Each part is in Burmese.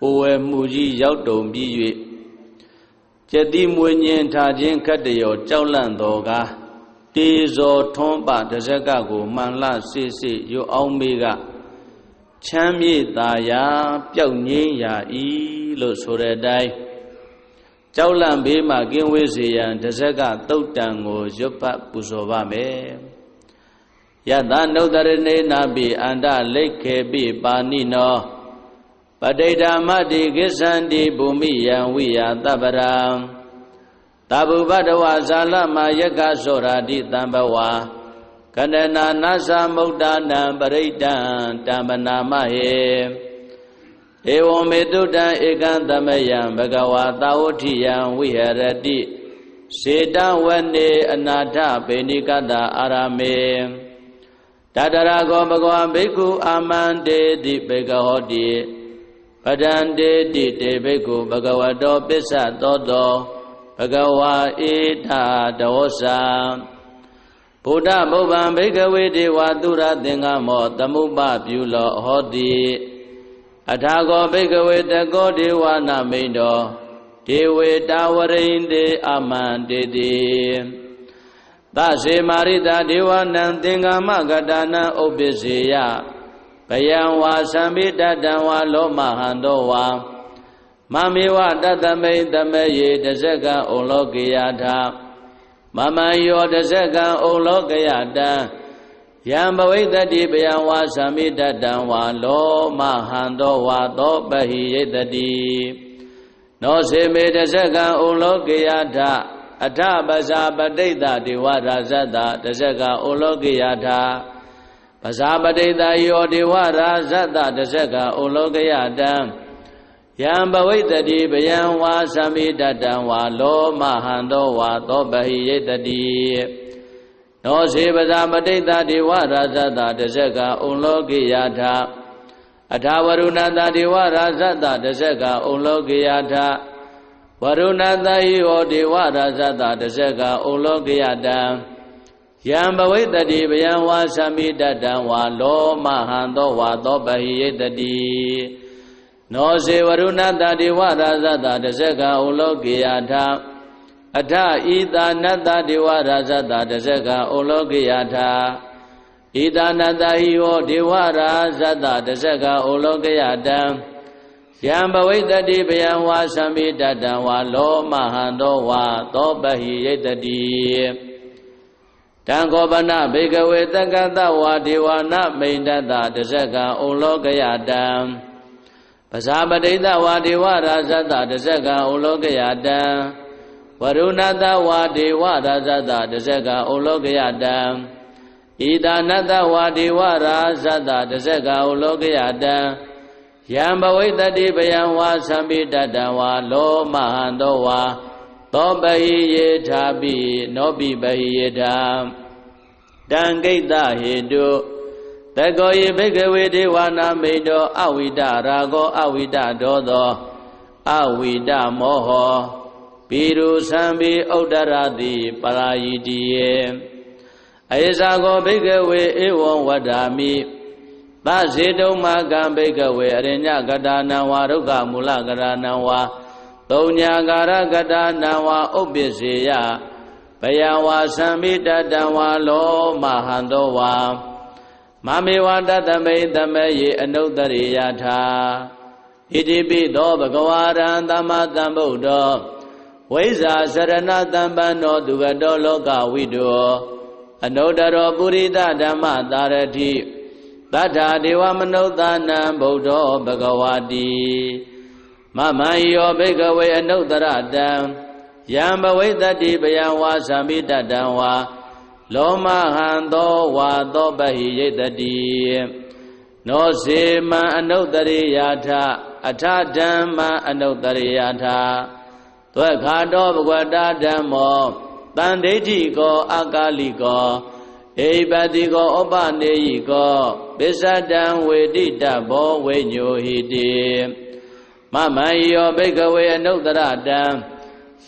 ကိုယ်ဝယ်မှုကြီးရောက်တုံပြီး၍ကျက်တိမွေညင်ထားခြင်းခတ်တရောကြောက်လန့်တော်ကားတေဇော်ထွန်းပတဇက်ကကိုမှန်လစိစိရွအောင်မေကချမ်းမြေ့သာယာပျောက်ငိမ့်ရာဤလို့ဆိုတဲ့အတိုင်းကြောက်လန့်ဘေးမှကင်းဝေးစေရန်တဇက်ကတုတ်တန်ကိုရွတ်ပတ်ပူဇော်ပါမယ်ယတနုဒရဏေနာပိအန္တလိတ်ခေပိပါဏိနော ပဋိဋ္ဌာမတိကိစ္ဆန္တိဘူမိယံဝိယတပ္ပရံတဗုပတဝဇာလမယက္ခသောရာတိတံဘဝကန္တနာနာသမုဒ္ဒနာပရိဒံတမ္ပနာမဟေဧဝံမေတုတံဧကံသမယံဘဂဝါသာဝတိယံဝိဟရတိစေတဝနေအနာထပေနိကတအာရမေတတရာကောဘဂဝါဘိက္ခုအာမန္တေတိဘေကဟောတိ ပဒံတေတိတေဘိက္ခုဘဂဝတောပစ္စသောတောဘဂဝါဧထာဒောသံဗုဒ္ဓဘုဗ္ဗံဘိကဝေဒေဝသုရသင်္ကမောသမုပ္ပပြုလောဟောတိအထာကောဘိကဝေတကောဒေဝနာမိန်တော်ဒေဝေတာဝရိန္တေအမန္တေတိသစေမာရိတာဒေဝနံသင်္ကမကတာနံဥပ္ပစေယ ဘယံဝါသံမိတတံဝါလောမဟံတောဝါမမေဝတတမိန်တမေယေတဇကံဩလောကေယထာမမံယောတဇကံဩလောကယတံယံဘဝိတတိဘယံဝါသံမိတတံဝါလောမဟံတောဝါသောပဟိယတတိနောစေမေတဇကံဩလောကေယထာအထပဇာပဋိတ္တဒေဝရာဇတတဇကံဩလောကေယထာ ပဇာပဋိတယောဒေဝရာဇတတဇကဩလောကယတံယံဘဝိတတိဗယံဝါသမိတတံဝါလောမဟံသောဝါသောပဟိယတတိနောစေပဇာပဋိတဒေဝရာဇတတဇကဩလောကယထာအထာဝရုဏတဒေဝရာဇတတဇကဩလောကယထာဝရုဏတဟိဟောဒေဝရာဇတတဇကဩလောကယတံ ယံဘဝိတတိဗယံဝါသမိတတံဝါလောမဟံသောဝါသောပဟိယတတိနောစေဝရုဏတတိဝရာဇတတဇကဩလောကေယထာအထဤသာနတတိဝရာဇတတဇကဩလောကေယထာဤသာနတဟိဟောဒေဝရာဇတတဇကဩလောကေယတံယံဘဝိတတိဗယံဝါသမိတတံဝါလောမဟံသောဝါသောပဟိယတတိ တံခောပနဘေကဝေတက္ကတဝါဒေဝနာမိန်တတတဇကံဩလောကယတံပဇာပတိတဝါဒေဝရာဇတတဇကံဩလောကယတံဝရုဏတဝါဒေဝရာဇတတဇကံဩလောကယတံဣဒာနတဝါဒေဝရာဇတတဇကံဩလောကယတံယံဘဝိတတိပယံဝါသံပိတတံဝါလောမဟံသောဝါ သောပဟိယေထာပိနောပိပဟိယေထာတံကိတဟေတုတကောယေဘိကဝေဒေဝနာမိန်တောအဝိဒရာဂောအဝိဒဒောသောအဝိဒမောဟောပိရုသံပိဥဒ္ဒရတိပရာယိတိယေအယဇာကောဘိကဝေဧဝံဝဒ္ဓာမိသဇေတုံမကံဘိကဝေအရိညကတာနံဝါဒုက္ခမူလကရဏံဝါ သုံးညာကာရကတာနံဝါဥပ္ပစ္စေယဘယဝါသံမိတတံဝါလောမဟံသောဝါမမေဝတတမိတမေယေအနုတရိယထာဣတိပိသောဘဂဝါရံသမ္မာသမ္ဗုဒ္ဓောဝိဇာစရဏတံပန္နောသူကတောလောကဝိတောအနုတရောပုရိသဓမ္မသာရတိတထာဒေဝမနုဿာနံဗုဒ္ဓောဘဂဝါတိ မမံယောဘိကဝေအနုတရတံယံဘဝိတတိပယံဝါသမိတတံဝါလောမဟံသောဝါသောပဟိယတတိနောစေမံအနုတရိယာထအထဓမ္မအနုတရိယာထသွက်ခါတော်ဘဂဝတာဓမ္မောတန်ဒိဋ္ဌိကောအကာလိကောဧပတိကောဥပနေယိကောပစ္စတံဝေတိတဘောဝိညိုဟိတိ မမံယောဘိကဝေအနုတရတံ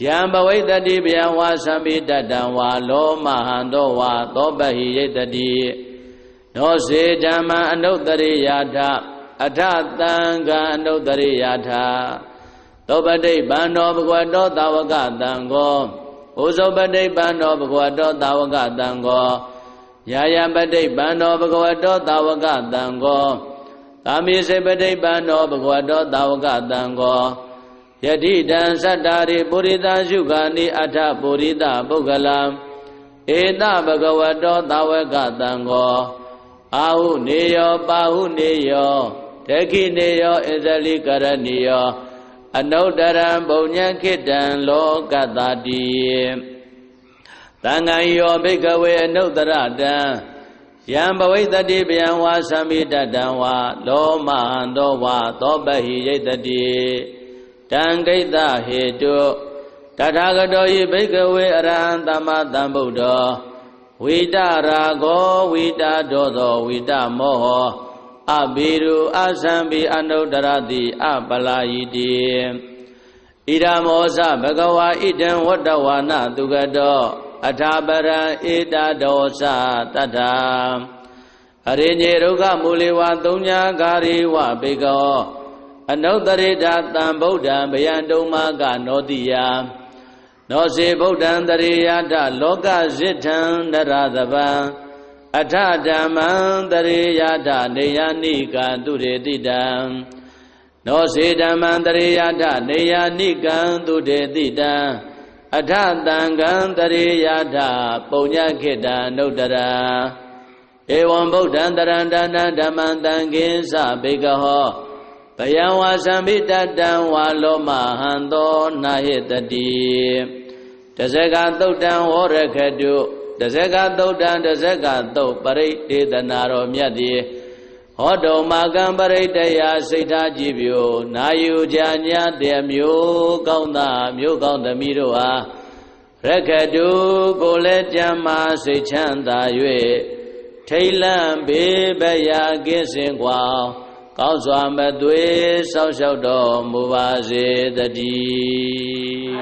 ယံဘဝိတတိဗျံဝါသံပိတတံဝါလောမဟံသောဝါသောပဟိယတတိနောစေဓမ္မအနုတရိယာထအထသံဃာအနုတ္တရိယထာသောပတိဗန္နောဘဂဝတောတာဝကတံဃောဩဇောပတိဗန္နောဘဂဝတောတာဝကတံဃောယာယပတိဗန္နောဘဂဝတောတာဝကတံဃော သာမိစေပတိဗန္နောဘဂဝတောတာဝကတံဃောယတိတံသတ္တာရိပုရိသရှုခာနိအထပုရိသပုဂ္ဂလံဧတဘဂဝတောတာဝကတံဃောအာဟုနေယောပါဟုနေယောတခိနေယောဣဇလိကရဏီယောအနုတ္တရံဘုံညံခိတံလောကတတိသံဃာယောဘိကဝေအနုတ္တရတံ ယံဘဝိတတိဗျံဝါသမိတတံဝါလောမဟံသောဝါသောပဟိယိတတိတံဂိတဟေတုတထာဂတောယိဘိကဝေအရဟံသမ္မာသမ္ဗုဒ္ဓောဝိတရာဂောဝိတဒောသောဝိတမောဟောအဘိရုအသံဘိအနုတ္တရတိအပလာယိတိဣဒမောဇဘဂဝါဣဒံဝတ္တဝါနသူကတော အထာပရံဧတဒောသတတ္ထာအရိညေဒုက္ခမူလေဝသုံးညာကာရိဝဘေကောအနုတ္တရိတာတံဗုဒ္ဓံဗျံတုံမကနောတိယနောစေဗုဒ္ဓံတရိယတလောကဇိထံနရသဗံအထဓမ္မံတရိယတနေယနိကသူရေတိတံနောစေဓမ္မံတရိယတနေယနိကံသူတေတိတံ အထတံကံတရိယတပုံညခေတံနုတ္တရာဧဝံဗုဒ္ဓံတရံတဏဓမ္မံတံကိဉ္စဘေကဟောဘယံဝါသံမိတတံဝါလောမဟံသောနာဟိတတိတဇကသုတ်တံဝရခတုတဇကသုတ်တံတဇကသုတ်ပရိဒေသနာတော်မြတ်သည် ဟောတုံမာကံပရိတ္တရာစိတ်ထားကြည်ပြိုနာယူကြညာတမျိုးကောင်းသာမျိုးကောင်းသမီးတို့ဟာရက္ခတုကိုလည်းကြံမာစိတ်ချမ်းသာ၍ထိတ်လန့်ဘေးပရာကင်းစင်ကွာကောင်းစွာမသွေးဆောက်ရှောက်တော်မူပါစေတည်း